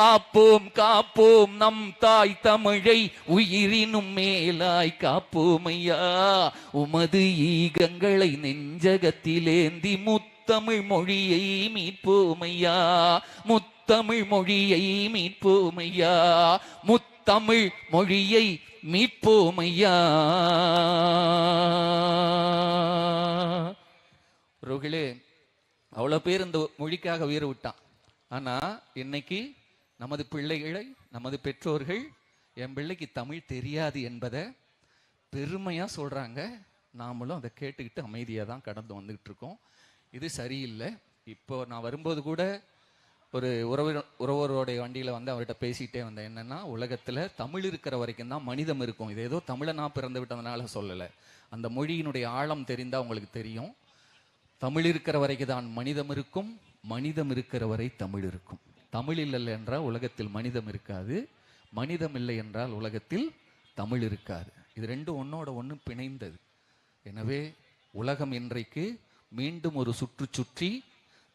காப்போம் காப்போம். நம் தாய் தமிழை உயிரினும் மேலாய் காப்போம் ஐயா உமது ஈகங்களை நெஞ்சகத்திலேந்தி முத்தமிழ் மொழியை மீட்போம் ஐயா முத்தமிழ் மொழியை மீட்போம் ஐயா முத்தமிழ் மொழியை மீட்போம் ஐயா ரோகிலே அவ்வளோ பேர் இந்த மொழிக்காக உயிர் விட்டான். ஆனா இன்னைக்கு நமது பிள்ளைகளை நமது பெற்றோர்கள் என் பிள்ளைக்கு தமிழ் தெரியாது என்பதை பெருமையாக சொல்கிறாங்க நாமளும் அதை கேட்டுக்கிட்டு அமைதியாக தான் கடந்து வந்துக்கிட்டு இருக்கோம் இது சரியில்லை. இப்போ நான் வரும்போது கூட ஒரு உறவு உறவருடைய வண்டியில் வந்து அவர்கிட்ட பேசிகிட்டே வந்தேன். என்னென்னா உலகத்தில் தமிழ் இருக்கிற வரைக்கும் தான் மனிதம் இருக்கும். இது ஏதோ தமிழனா பிறந்து விட்டதுனால சொல்லலை. அந்த மொழியினுடைய ஆழம் தெரிந்தால் உங்களுக்கு தெரியும். தமிழ் இருக்கிற வரைக்கும் தான் மனிதம் இருக்கும். மனிதம் இருக்கிற வரை தமிழ் இருக்கும். தமிழ் இல்லை என்றால் உலகத்தில் மனிதம் இருக்காது. மனிதம் இல்லை என்றால் உலகத்தில் தமிழ் இருக்காது. இது ரெண்டும் ஒன்றோட ஒன்று பிணைந்தது. எனவே உலகம் இன்றைக்கு மீண்டும் ஒரு சுற்று சுற்றி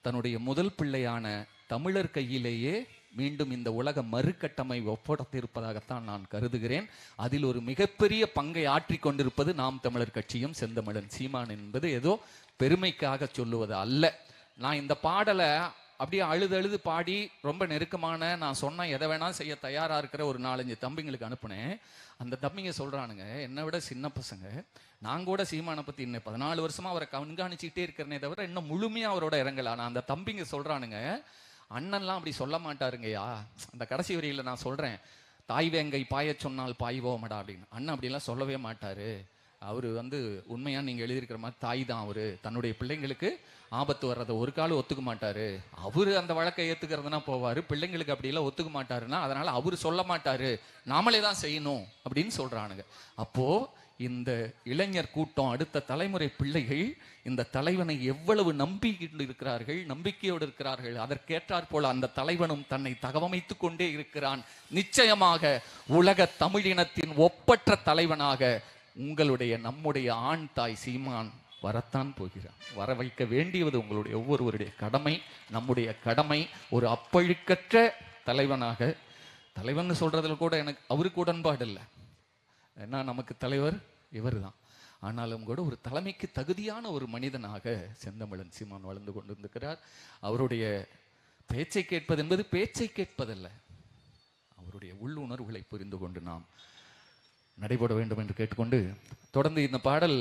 தன்னுடைய முதல் பிள்ளையான தமிழர் கையிலேயே மீண்டும் இந்த உலக மறுகட்டமை ஒப்படைத்திருப்பதாகத்தான் நான் கருதுகிறேன். அதில் ஒரு மிகப்பெரிய பங்கை ஆற்றி கொண்டிருப்பது நாம் தமிழர் கட்சியும் செந்தமிழன் சீமான் என்பது ஏதோ பெருமைக்காக சொல்லுவது அல்ல. நான் இந்த பாடலை அப்படியே அழுது அழுது பாடி ரொம்ப நெருக்கமான நான் சொன்ன எதை வேணாலும் செய்ய தயாராக இருக்கிற ஒரு நாலஞ்சு தம்பிங்களுக்கு அனுப்புனேன். அந்த தம்பிங்க சொல்கிறானுங்க என்னை விட சின்ன பசங்க. நான் கூட சீமானை பற்றி இன்னும் பதினாலு வருஷமாக அவரை கண்காணிச்சிக்கிட்டே இருக்கிறனே தவிர இன்னும் முழுமையாக அவரோட இறங்கல. ஆனா அந்த தம்பிங்க சொல்கிறானுங்க அண்ணன்லாம் அப்படி சொல்ல மாட்டாருங்கய்யா. அந்த கடைசி வரியில் நான் சொல்கிறேன் தாய் வேங்கை பாய சொன்னால் பாய்வோமடா அப்படின்னு. அண்ணன் அப்படிலாம் சொல்லவே மாட்டார். அவர் வந்து உண்மையாக நீங்கள் எழுதியிருக்கிற மாதிரி தாய் தான் அவர். தன்னுடைய பிள்ளைங்களுக்கு ஆபத்து வர்றதை ஒரு காலம் ஒத்துக்க மாட்டார். அவர் அந்த வழக்கை ஏற்றுக்கிறதுனா போவாரு. பிள்ளைங்களுக்கு அப்படிலாம் ஒத்துக்க மாட்டாருன்னா அதனால் அவர் சொல்ல மாட்டார். நாமளே தான் செய்யணும் அப்படின்னு சொல்கிறானுங்க அப்போது இந்த இளைஞர் கூட்டம் அடுத்த தலைமுறை பிள்ளைகள் இந்த தலைவனை எவ்வளவு நம்பிக்கிட்டு இருக்கிறார்கள் நம்பிக்கையோடு இருக்கிறார்கள் அதற்கேற்றாற் போல அந்த தலைவனும் தன்னை தகவமைத்து கொண்டே இருக்கிறான். நிச்சயமாக உலக தமிழினத்தின் ஒப்பற்ற தலைவனாக உங்களுடைய நம்முடைய ஆண் தாய் சீமான் வரத்தான் போகிறார். வர வைக்க வேண்டியது உங்களுடைய ஒவ்வொருவருடைய கடமை நம்முடைய கடமை ஒரு அப்பழுக்கற்ற தலைவனாக தலைவன் சொல்றதுல கூட எனக்கு அவருக்கு உடன்பாடு இல்லை. ஏன்னா நமக்கு தலைவர் இவர்தான். ஆனாலும் கூட ஒரு தலைமைக்கு தகுதியான ஒரு மனிதனாக செந்தமிழன் சீமான் வளர்ந்து கொண்டிருந்திருக்கிறார். அவருடைய பேச்சை கேட்பது என்பது பேச்சை கேட்பதல்ல. அவருடைய உள்ளுணர்வுகளை புரிந்து கொண்டு நாம் நடைபெற வேண்டும் என்று கேட்டுக்கொண்டு தொடர்ந்து இந்த பாடல்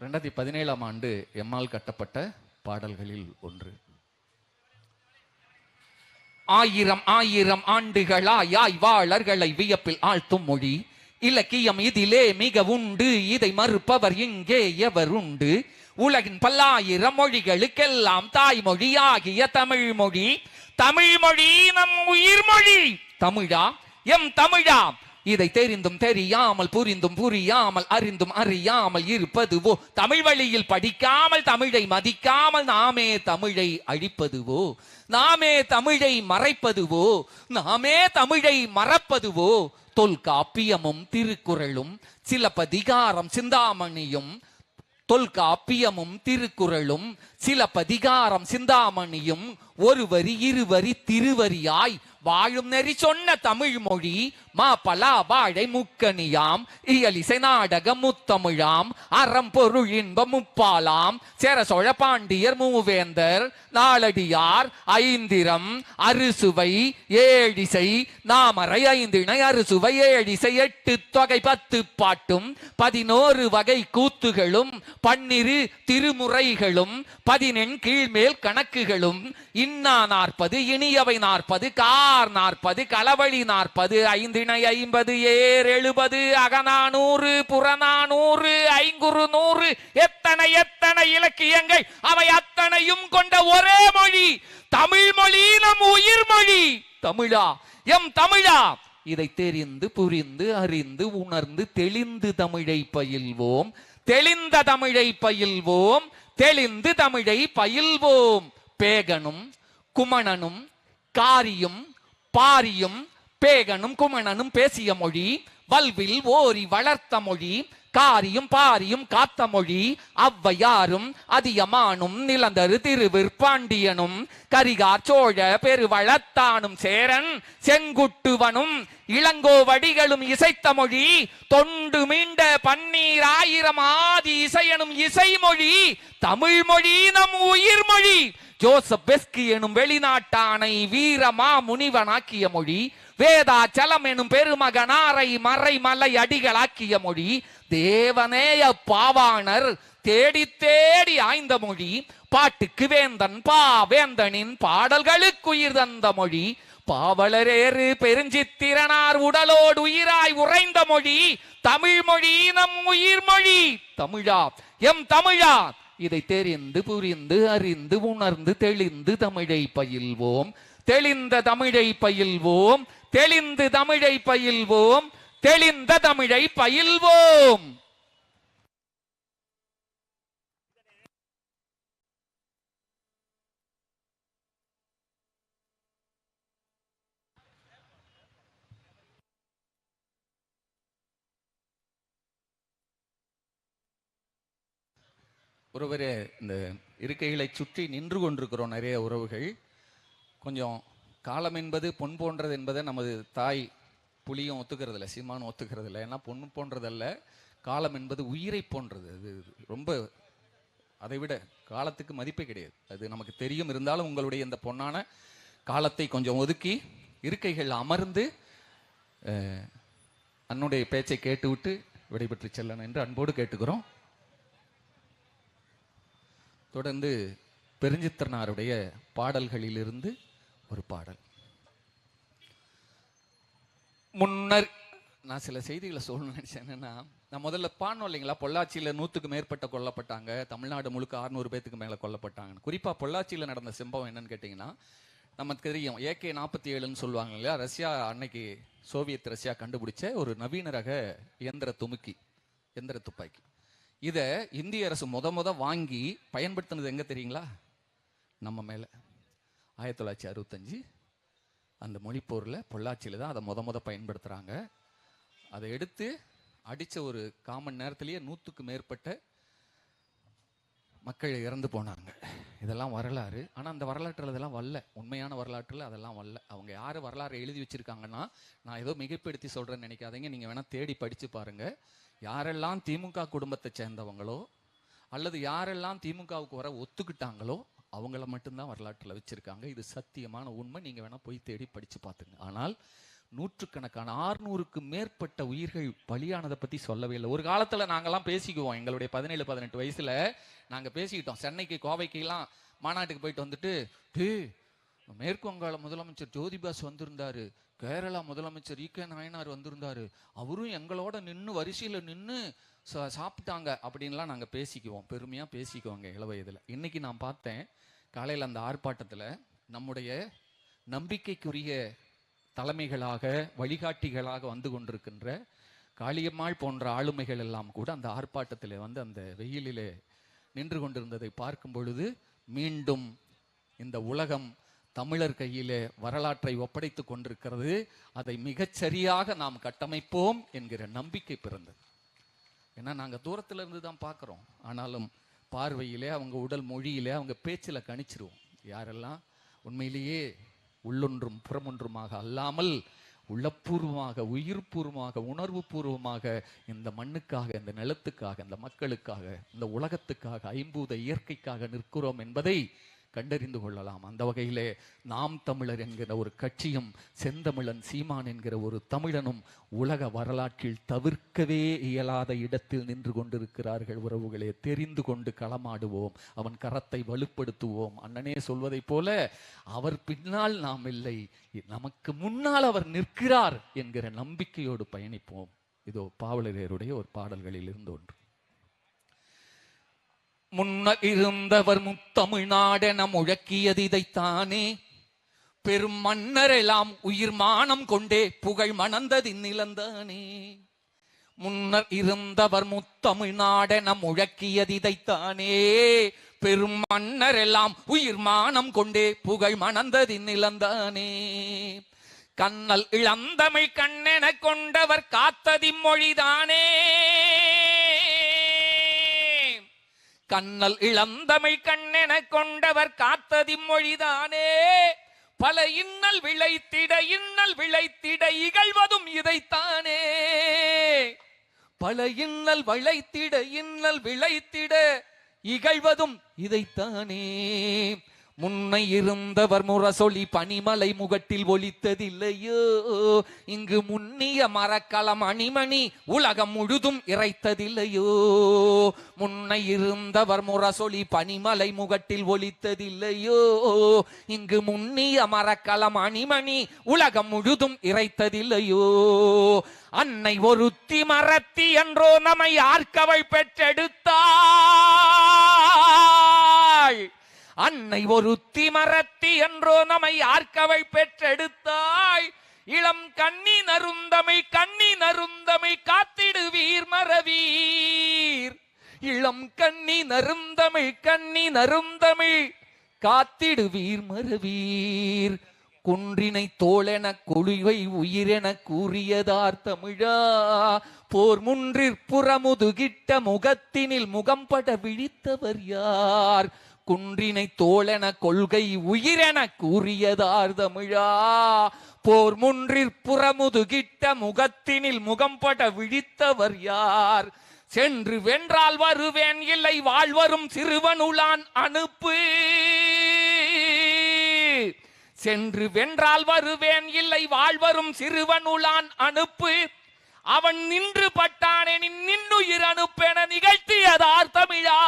ரெண்டாயிரத்தி பதினேழாம் ஆண்டு எம்மால் கட்டப்பட்ட பாடல்களில் ஒன்று. ஆயிரம் ஆயிரம் ஆண்டுகளாய் வாழர்களை வியப்பில் ஆழ்த்தும் மொழி. இலக்கியம் இதிலே மிக உண்டு. இதை மறுப்பவர் இங்கே எவர் உண்டு? உலகின் பல்லாயிரம் மொழிகளுக்கெல்லாம் தாய்மொழியாகிய தமிழ் மொழி. தமிழ் மொழி நம் உயிர் மொழி தமிழா? எம் தமிழா? இதை தெரிந்தும் தெரியாமல் புரிந்தும் புரியாமல் அறிந்தும் அறியாமல் இருப்பதுவோ? தமிழ் வழியில் படிக்காமல் தமிழை மதிக்காமல் நாமே தமிழை அழிப்பதுவோ? நாமே தமிழை மறைப்பதுவோ? நாமே தமிழை மறப்பதுவோ? தொல்காப்பியமும் திருக்குறளும் சிலப்பதிகாரம் சிந்தாமணியும் தொல்காப்பியமும் திருக்குறளும் சிலப்பதிகாரம் சிந்தாமணியும் ஒரு வரி இருவரி திருவரியாய் வாழும் நெறி சொன்ன தமிழ் மொழி மா பலா வாழை முக்கணியாம் இயலிசை நாடக முத்தமிழாம் அறம் பொருள் இன்ப முப்பாலாம் சேர சோழ பாண்டியர் மூவேந்தர் நாளடியார் ஐந்திரம் அறுசுவை ஏழிசை நாமரை ஐந்திணை அறுசுவை ஏழிசை எட்டு தொகை பத்து பாட்டும் பதினோரு வகை கூத்துகளும் பன்னிரு திருமுறைகளும் பதினெண் கீழ்மேல் கணக்குகளும் இன்னா நாற்பது இனியவை நாற்பது கார் நாற்பது களவழி நாற்பது ஐந்திணை ஐம்பது ஏர் எழுபது அகநானூறு புறநானூறு ஐங்குறு நூறு எத்தனை எத்தனை இலக்கியங்கள் அவை அத்தனையும் கொண்ட ஒரே மொழி தமிழ் மொழி நம் உயிர் மொழி. தமிழா? எம் தமிழா? இதை தெரிந்து புரிந்து அறிந்து உணர்ந்து தெளிந்து தமிழை பயில்வோம். தெளிந்த தமிழை பயில்வோம். தெளிந்து தமிழை பயில்வோம். பேகனும் குமணனும் காரியும் பாரியும் பேகனும் குமணனும் பேசிய மொழி வல்வில் ஓரி வளர்த்த மொழி காரியும் பாரியும் காத்த மொழி அவ்வையாரும் அதியமானும் நிலந்தரு திருவிற்பாண்டியனும் கரிகார் சோழ பெருவளத்தானும் சேரன் செங்குட்டுவனும் இளங்கோவடிகளும் இசைத்த மொழி தொண்டு மீண்ட பன்னீர் ஆயிரம் ஆதி இசையனும் இசைமொழி தமிழ் மொழி நம் உயிர் மொழி ஜோசப் பெஸ்கி எனும் வெளிநாட்டானை வீரமா முனிவனாக்கிய மொழி வேதாச்சலம் எனும் பெருமகனாரை மறை மலை அடிகளாக்கிய மொழி தேவனேய பாவாணர் தேடி தேடி ஆய்ந்த மொழி பாட்டுக்கு வேந்தன் பா வேந்தனின் பாடல்களுக்கு உயிர் தந்த மொழி பாவலரேறு பெருஞ்சித்திரனார் உடலோடு உயிராய் உறைந்த மொழி தமிழ் மொழி நம் உயிர் மொழி தமிழா எம் தமிழா இதை தெரிந்து புரிந்து அறிந்து உணர்ந்து தெளிந்து தமிழை பயில்வோம். தெளிந்த தமிழை பயில்வோம். தெளிந்து தமிழை பயில்வோம். தெளிந்த தமிழை பயில்வோம். ஒருவரே இந்த இருக்கைகளை சுற்றி நின்று கொண்டிருக்கிறோம் நிறைய உறவுகள். கொஞ்சம் காலம் என்பது பொன் போன்றது என்பதை நமது தாய் புலியும் ஒத்துக்கிறது இல்லை சீமானும் ஒத்துக்கிறது இல்லை ஏன்னா பொண்ணு போன்றதல்ல காலம் என்பது உயிரை போன்றது. அது ரொம்ப அதை விட காலத்துக்கு மதிப்பே கிடையாது. அது நமக்கு தெரியும். இருந்தாலும் உங்களுடைய இந்த பொன்னான காலத்தை கொஞ்சம் ஒதுக்கி இருக்கைகள் அமர்ந்து அன்னுடைய பேச்சை கேட்டுவிட்டு விடைபெற்று செல்லணும் என்று அன்போடு கேட்டுக்கிறோம். தொடர்ந்து பெருஞ்சித்திரனாருடைய பாடல்களிலிருந்து ஒரு பாடல். முன்னர் நான் சில செய்திகளை சொல்லணும்னு நினைச்சேன். என்னன்னா நான் முதல்ல பாடணும் இல்லைங்களா? பொள்ளாச்சியில் நூற்றுக்கு மேற்பட்ட கொல்லப்பட்டாங்க. தமிழ்நாடு முழுக்க அறுநூறு பேத்துக்கு மேலே கொல்லப்பட்டாங்க குறிப்பாக பொள்ளாச்சியில் நடந்த சம்பவம் என்னன்னு கேட்டிங்கன்னா நமக்கு தெரியும் ஏகே நாற்பத்தி ஏழுன்னு சொல்லுவாங்க இல்லையா? ரஷ்யா அன்னைக்கு சோவியத் ரஷ்யா கண்டுபிடிச்ச ஒரு நவீன ரக இயந்திர துமுக்கி எந்திர துப்பாக்கி. இதை இந்திய அரசு முத முத வாங்கி பயன்படுத்தினது எங்கே தெரியுங்களா? நம்ம மேலே. ஆயிரத்தி தொள்ளாயிரத்தி அறுபத்தஞ்சு அந்த மொழிப்போரில் பொள்ளாச்சியில் தான் அதை முத முத பயன்படுத்துகிறாங்க அதை எடுத்து அடித்த ஒரு காமன் நேரத்திலேயே நூற்றுக்கு மேற்பட்ட மக்கள் இறந்து போனாங்க. இதெல்லாம் வரலாறு. ஆனால் அந்த வரலாற்றில் இதெல்லாம் வரல. உண்மையான வரலாற்றில் அதெல்லாம் வரல. அவங்க யார் வரலாறு எழுதி வச்சிருக்காங்கன்னா நான் ஏதோ மிகப்படுத்தி சொல்கிறேன்னு நினைக்காதீங்க. நீங்கள் வேணால் தேடி படித்து பாருங்கள் யாரெல்லாம் திமுக குடும்பத்தை சேர்ந்தவங்களோ அல்லது யாரெல்லாம் திமுகவுக்கு வர ஒத்துக்கிட்டாங்களோ அவங்கள மட்டும்தான் வரலாற்றில் வச்சிருக்காங்க. இது சத்தியமான உண்மை. நீங்கள் வேணால் போய் தேடி படித்து பார்த்துங்க. ஆனால் நூற்றுக்கணக்கான ஆறுநூறுக்கு மேற்பட்ட உயிர்கள் பலியானதை பற்றி சொல்லவே இல்லை. ஒரு காலத்தில் நாங்கெல்லாம் பேசிக்குவோம். எங்களுடைய பதினேழு பதினெட்டு வயசில் நாங்கள் பேசிக்கிட்டோம். சென்னைக்கு கோவைக்கெல்லாம் மாநாட்டுக்கு போயிட்டு வந்துட்டு டே மேற்கு வங்காள முதலமைச்சர் ஜோதிபாஸ் வந்திருந்தாரு. கேரளா முதலமைச்சர் இ கே நாயனார் வந்திருந்தார். அவரும் எங்களோட நின்று வரிசையில் நின்று சாப்பிட்டாங்க அப்படின்லாம் நாங்கள் பேசிக்குவோம். பெருமையாக பேசிக்குவாங்க இள வயதில். இன்னைக்கு நான் பார்த்தேன் காலையில் அந்த ஆர்ப்பாட்டத்தில் நம்முடைய நம்பிக்கைக்குரிய தலைமைகளாக வழிகாட்டிகளாக வந்து கொண்டிருக்கின்ற காளியம்மாள் போன்ற ஆளுமைகள் எல்லாம் கூட அந்த ஆர்ப்பாட்டத்தில் வந்து அந்த வெயிலிலே நின்று கொண்டிருந்ததை பார்க்கும் பொழுது மீண்டும் இந்த உலகம் தமிழர் கையிலே வரலாற்றை ஒப்படைத்துக் கொண்டிருக்கிறது. அதை மிகச்சரியாக நாம் கட்டமைப்போம் என்கிற நம்பிக்கை பிறந்தது. ஏன்னா நாங்கள் தூரத்துல இருந்து தான் பார்க்குறோம். ஆனாலும் பார்வையிலே அவங்க உடல் மொழியிலே அவங்க பேச்சில் கணிச்சிருவோம். யாரெல்லாம்? உண்மையிலேயே உள்ளொன்றும் புறமொன்றுமாக அல்லாமல் உள்ளப்பூர்வமாக உயிர்பூர்வமாக உணர்வுபூர்வமாக இந்த மண்ணுக்காக இந்த நிலத்துக்காக இந்த மக்களுக்காக இந்த உலகத்துக்காக ஐம்பூத இயற்கைக்காக நிற்கிறோம் என்பதை கண்டறிந்து கொள்ளலாம். அந்த வகையிலே நாம் தமிழர் என்கிற ஒரு கட்சியும் செந்தமிழன் சீமான் என்கிற ஒரு தமிழனும் உலக வரலாற்றில் தவிர்க்கவே இயலாத இடத்தில் நின்று கொண்டிருக்கிறார்கள். உறவுகளே தெரிந்து கொண்டு களமாடுவோம். அவன் கரத்தை வலுப்படுத்துவோம். அண்ணனே சொல்வதைப் போல அவர் பின்னால் நாம் இல்லை. நமக்கு முன்னால் அவர் நிற்கிறார் என்கிற நம்பிக்கையோடு பயணிப்போம். இதோ பாவலரேருடைய ஒரு பாடல்களில் இருந்து ஒன்று. முன்ன இருந்தவர் முத்தமிழ்நாடென முழக்கியது இதைத்தானே. பெரும் மன்னரெல்லாம் உயிர் மானம் கொண்டே புகழ் மணந்தது இந்நிலந்தானே. முன்னர் இருந்தவர் முத்தமிழ்நாடென முழக்கியது இதைத்தானே. பெரும் மன்னரெல்லாம் உயிர் மானம் கொண்டே புகழ் மணந்தது இந்நிலந்தானே. கண்ணல் இளந்தமிழ் கண்ணென கொண்டவர் காத்ததி மொழிதானே. கண்ணல் இளந்தமை கண்ணென கொண்டவர் காத்ததி மொழிதானே. பல இன்னல் விளைத்திட இன்னல் விளைத்திட இகழ்வதும் இதைத்தானே. பல இன்னல் வளைத்திட இன்னல் விளைத்திட இகழ்வதும் இதைத்தானே. முன்னை இருந்தவர் முரசொலி பனிமலை முகட்டில் ஒலித்ததில்லையோ? இங்கு முன்னிய மரக்கலம் அணிமணி உலகம் முழுதும் இறைத்ததில்லையோ? முன்னை இருந்தவர் முரசொலி பனிமலை முகட்டில் ஒலித்ததில்லையோ? இங்கு முன்னிய மரக்கலம் அணிமணி உலகம் முழுதும் இறைத்ததில்லையோ? அன்னை ஒருத்தி மரத்தி என்றோ நம்மை ஆர்க்கவள் பெற்றெடுத்தா அன்னை ஒருத்தி மரத்தி என்றோ நம்மை ஆர்க்கவை பெற்றெடுத்தாய். இளம் கண்ணி நருந்தமை கண்ணி நருந்தமை காத்திடுவீர் மறவீர். இளம் கண்ணி நருந்தமிழ் கண்ணி நருந்தமிழ் காத்திடுவீர் மறவீர். குன்றினை தோளென கொழுவை உயிரென கூறியதார் தமிழா. போர் முன்றிற் புறமுதுகிட்ட முகத்தினில் முகம்பட விழித்தவர் யார்? குன்றினை தோழன கொள்கை உயிரென கூறியதார் தமிழா போர் முன்றிற் புறமுதுகிட்ட முகத்தினில் முகம்பட விழித்தவர் யார்? சென்று வென்றால் வருவேன் இல்லை வாழ்வரும் சிறுவனுளான் அனுப்பு. சென்று வென்றால் வருவேன் இல்லை வாழ்வரும் சிறுவனுளான் அனுப்பு. அவன் நின்று பட்டானே நின்னுயிர் அனுப்பென நிகழ்த்தியதார் தமிழா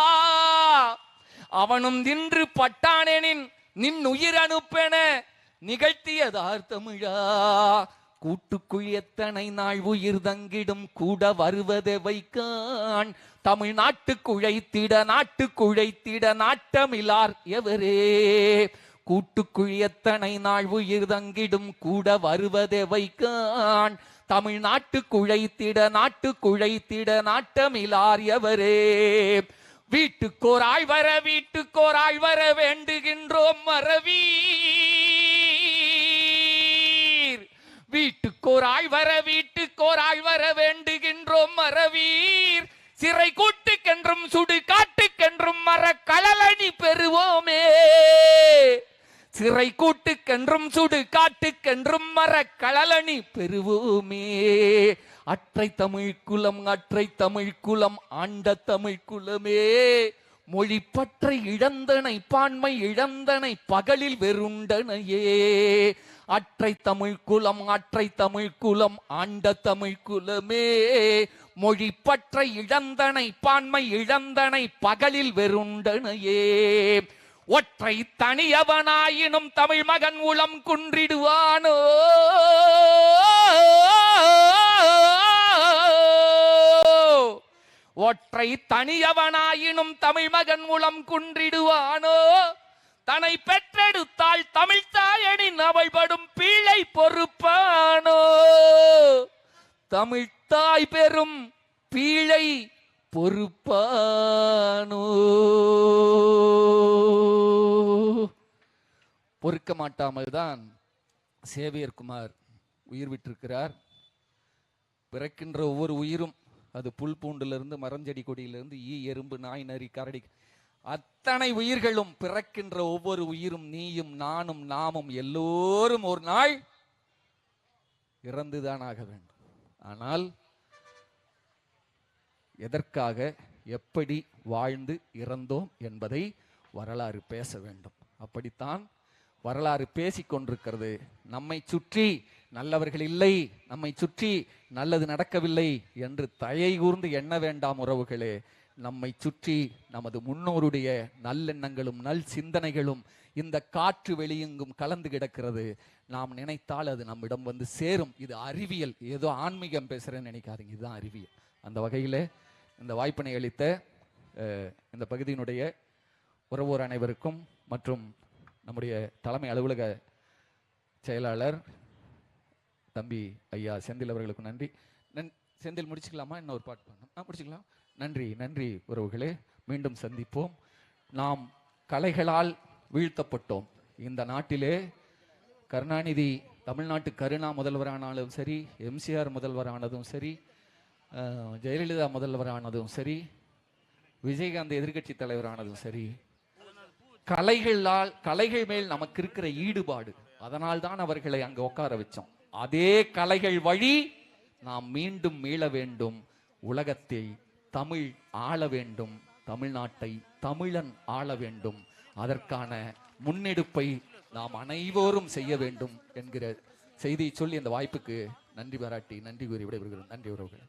அவனும் நின்று பட்டானெனின் உயிர் அனுப்பென நிகழ்த்தியதார் தமிழா கூட்டுக்குள் எத்தனை நாள் உயிர் தங்கிடும் கூட வருவதை வைக்கான். தமிழ் குழைத்திட நாட்டுக்குழைத்திட நாட்டமிலார் எவரே. கூட்டுக்குள் எத்தனை நாள் உயிர் தங்கிடும் கூட வருவதை வைக்கான். தமிழ் நாட்டுக்குழைத்திட நாட்டுக்குழைத்திட நாட்டமிலார் எவரே. வீட்டுக்கோராய் வர வீட்டுக்கோராய் வர வேண்டுகின்றோம் மறவீர். வீட்டுக்கோராய் வர வீட்டுக்கோராய் வர வேண்டுகின்றோம் மறவீர். சிறை கூட்டுக்கென்றும் சுடு காட்டுக்கென்றும் மர பெறுவோமே. சிறை கூட்டுக்கென்றும் சுடு காட்டுக்கென்றும் மர களலணி பெறுவோமே. அற்றை தமிழ் குலம் அற்றை தமிழ் குலம் ஆண்ட தமிழ் குலமே. மொழி பற்றை இழந்தனை பான்மை இழந்தனை பகலில் வெறுண்டனையே. அற்றை தமிழ் குலம் அற்றை தமிழ் குலம் ஆண்ட தமிழ் குலமே. மொழி பற்றை இழந்தனை பான்மை இழந்தனை பகலில் வெறுண்டனையே. ஒற்றை தனியவனாயினும் தமிழ் மகன் உளம் குன்றிடுவானோ. ஒற்றை தனியவனாயினும் தமிழ் மகன் உளம் குன்றிடுவானோ? தன்னை பெற்றெடுத்தாள் தமிழ் தாயனின் அவள் படும் பீழை பொறுப்பானோ? தமிழ் தாய் பெறும் பீழை பொறுப்பானோ? பொறுக்க மாட்டாமல் தான் சேவியர் குமார் உயிர் விட்டிருக்கிறார். பிறக்கின்ற ஒவ்வொரு உயிரும் அது புல் பூண்டுலேருந்து மரஞ்செடி கொடியிலிருந்து ஈ எறும்பு நாய் நரி கரடி. அத்தனை உயிர்களும் பிறக்கின்ற ஒவ்வொரு உயிரும் நீயும் நானும் நாமும் எல்லோரும் ஒரு நாள் இறந்துதான் ஆக வேண்டும். ஆனால் எதற்காக எப்படி வாழ்ந்து இறந்தோம் என்பதை வரலாறு பேச வேண்டும். அப்படித்தான் வரலாறு பேசிக்கொண்டிருக்கிறது நம்மை சுற்றி நல்லவர்கள் இல்லை நம்மை சுற்றி நல்லது நடக்கவில்லை என்று தயை கூர்ந்து எண்ண வேண்டாம் உறவுகளே. நம்மை சுற்றி நமது முன்னோருடைய நல்லெண்ணங்களும் நல் சிந்தனைகளும் இந்த காற்று வெளியெங்கும் கலந்து கிடக்கிறது. நாம் நினைத்தால் அது நம்மிடம் வந்து சேரும். இது அறிவியல். ஏதோ ஆன்மீகம் பேசுறேன்னு நினைக்காதீங்க. இதுதான் அறிவியல். அந்த வகையிலே இந்த வாய்ப்பினை அளித்த அஹ், இந்த பகுதியினுடைய உறவோர் அனைவருக்கும் மற்றும் நம்முடைய தலைமை அலுவலக செயலாளர் தம்பி ஐயா செந்தில் அவர்களுக்கு நன்றி. நன் செந்தில் முடிச்சுக்கலாமா? இன்னும் ஒரு பாட்டு பண்ணணும் ஆ முடிச்சுக்கலாம். நன்றி நன்றி உறவுகளே. மீண்டும் சந்திப்போம். நாம் கலைகளால் வீழ்த்தப்பட்டோம். இந்த நாட்டிலே கருணாநிதி தமிழ்நாட்டு கருணா முதல்வரானாலும் சரி எம்சிஆர் முதல்வரானதும் சரி ஜெயலலிதா முதல்வரானதும் சரி விஜயகாந்த் எதிர்க்கட்சி தலைவரானதும் சரி கலைகளால் கலைகள் மேல் நமக்கு இருக்கிற ஈடுபாடு அதனால் தான் அவர்களை அங்கே உட்கார வச்சோம். அதே கலைகள் வழி நாம் மீண்டும் மீள வேண்டும். உலகத்தை தமிழ் ஆள வேண்டும். தமிழ்நாட்டை தமிழன் ஆள வேண்டும். அதற்கான முன்னெடுப்பை நாம் அனைவரும் செய்ய வேண்டும் என்கிற செய்தியை சொல்லி அந்த வாய்ப்புக்கு நன்றி பாராட்டி நன்றி கூறி விடைபெறுகிறோம். நன்றி உறவுகள்.